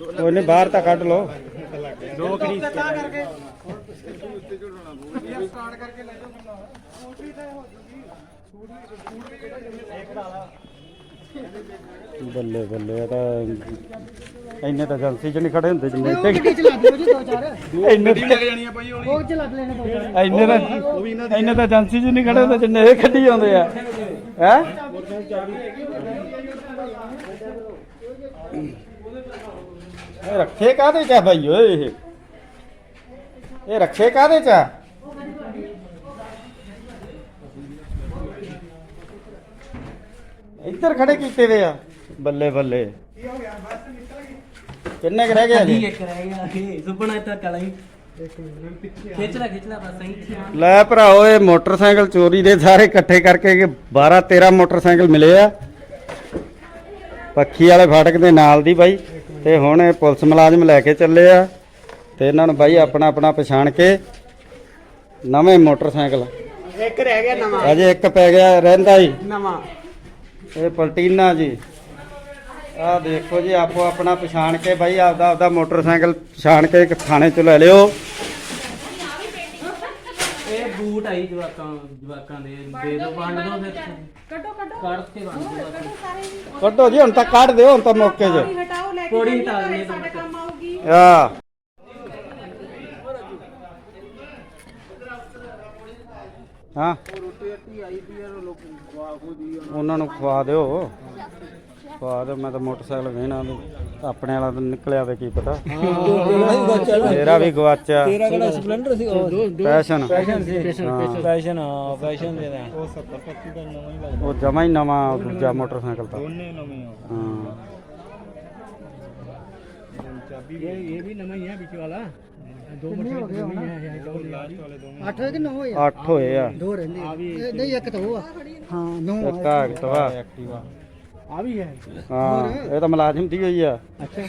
ਨਹੀਂ ਬਾਹਰ ਤਾਂ ਕੱਢ ਲਓ। ਦੋ ਖਰੀਦ ਬੱਲੇ ਬੱਲੇ ਤਾਂ ਇੰਨੇ ਤਾਂ ਏਜੰਸੀ ਚ ਨਹੀਂ ਖੜੇ ਹੁੰਦੇ ਜਿੰਨੇ ਇੱਥੇ। ਗੱਡੀ ਚਲਾ ਦਿਓ ਜੀ ਦੋ ਚਾਰ। ਇੰਨੇ ਤਾਂ- ਜਾਣੀ ਆ ਭਾਈ ਉਹ ਚ ਲੱਗ ਲੈਣੇ ਦੋ ਚਾਰ। ਇੰਨੇ ਤਾਂ ਇੰਨੇ ਤਾਂ ਏਜੰਸੀ ਚ ਨਹੀਂ ਖੜੇ ਹੁੰਦੇ ਜਿੰਨੇ ਇਹ ਖੱਡੀ ਆਉਂਦੇ ਆ। ਹੈ? ਇਹ ਰੱਖੇ ਕਾਦੇ ਚ ਆ ਭਾਈ ਓਏ ਇਹ? ਇਹ ਰੱਖੇ ਕਾਦੇ ਚ ਆ? ਇੱਧਰ ਖੜੇ ਕੀਤੇ ਵੇ ਆ। ਬੱਲੇ ਬੱਲੇ। ਕਿੰਨੇ ਕੁ ਰਹਿ ਗਏ ਜੀ ਇੱਕ ਰਹਿ ਗਿਆ ਇਹ ਸੁਪਨਾ ਤਾਂ ਕਲਾ ਹੀ। ਖਿੱਚ ਲੈ ਖਿੱਚ ਲੈ ਬਸ ਸਹੀ ਲੈ ਭਰਾਓ ਇਹ ਮੋਟਰਸਾਈਕਲ ਚੋਰੀ ਦੇ ਸਾਰੇ ਇਕੱਠੇ ਕਰਕੇ 12 13 ਮੋਟਰਸਾਈਕਲ ਮਿਲੇ ਆ। ਪੱਖੀ ਵਾਲੇ ਫਾਟਕ ਦੇ ਨਾਲ ਦੀ ਬਾਈ। ਤੇ ਹੁਣ ਇਹ ਪੁਲਿਸ ਮੁਲਾਜ਼ਮ ਲੈ ਕੇ ਚੱਲੇ ਆ। ਤੇ ਇਹਨਾਂ ਨੂੰ ਬਾਈ ਆਪਣਾ ਆਪਣਾ ਪਛਾਣ ਕੇ ਨਵੇਂ ਮੋਟਰਸਾਈਕਲ। ਇੱਕ ਰਹਿ ਗਿਆ ਨਵਾਂ। ਅਜੇ ਇੱਕ ਪੈ ਗਿਆ ਰਹਿੰਦਾ ਹੀ। ਨਵਾਂ। ਇਹ ਪਲਟੀਨਾ ਜੀ। ਆਹ ਦੇਖੋ ਜੀ ਆਪੋ ਆਪਣਾ ਪਛਾਣ ਕੇ ਬਾਈ ਆਪਦਾ ਆਪਦਾ ਮੋਟਰਸਾਈਕਲ ਪਛਾਣ ਕੇ ਇੱਕ ਥਾਣੇ ਚ ਲੈ ਲਿਓ। ਬੂਟ ਆਈ ਜਵਾਕਾਂ ਜਵਾਕਾਂ ਦੇ ਦੇ ਦੋ ਵੰਡ ਦੋ ਫਿਰ। ਕੱਢੋ ਕੱਢੋ। ਕੱਢ ਕੇ ਵੰਡ ਦੋ ਕੱਢੋ ਸਾਰੇ ਜੀ। ਕੱਢੋ ਜੀ ਹੁਣ ਤਾਂ ਕੱਢ ਦਿਓ ਹੁਣ ਤਾਂ ਮੌਕੇ 'ਚ। ਪਾਣੀ ਹਟਾਓ ਲੈ ਕੇ ਪੌੜੀ ਜਾਈਏ, ਹਟਾ ਦਿੰਦੇ ਸਾਡੇ ਕੰਮ ਆਊਗੀ। ਆ ਹਾਂ ਉਹਨਾਂ ਨੂੰ ਖਵਾ ਦਿਓ। ਖਵਾ ਦਿਓ ਮੈਂ ਤਾਂ ਮੋਟਰਸਾਈਕਲ ਵੇਣਾ ਆਪਣੇ ਵਾਲਾ ਤਾਂ ਨਿਕਲਿਆ ਵੇ ਕੀ ਪਤਾ। ਤੇਰਾ ਵੀ ਗਵਾਚਿਆ। ਤੇਰਾ ਕਿਹੜਾ ਸਪਲੈਂਡਰ ਸੀ? ਉਹ ਪੈਸ਼ਨ ਪੈਸ਼ਨ ਸੀ। ਪੈਸ਼ਨ ਹਾਂ ਪੈਸ਼ਨ ਦੇ ਦਾ ਉਹ ਜਮਾ ਹੀ ਨਵਾਂ ਦੂਜਾ ਮੋਟਰਸਾਈਕਲ ਤਾਂ। ਦੋਨੇ ਨਵੇਂ ਆ। ਹਾਂ। ਇਹ ਇਹ ਵੀ ਨਵਾਂ ਹੀ ਹੈ ਵਿੱਚ ਵਾਲਾ। ਦੋ ਕਿੰਨੇ ਹੋ ਗਏ ਹੁਣ? ਲਾਸਟ ਵਾਲੇ ਦੋਵੇਂ 8 ਕਿ 9 ਹੋਏ 8 ਹੋਏ ਆ। ਦੋ ਰਹਿੰਦੇ ਆ। ਇਹ ਨਹੀਂ ਇੱਕ ਤਾਂ ਉਹ ਆ। ਹਾਂ 9 ਇੱਕ ਆ। ਐਕਟਿਵਾ ਆ ਵੀ ਹੈ। ਹਾਂ ਇਹ ਤਾਂ ਮੁਲਾਜ਼ਮ ਦੀ ਹੋਈ ਆ। ਅੱਛਾ।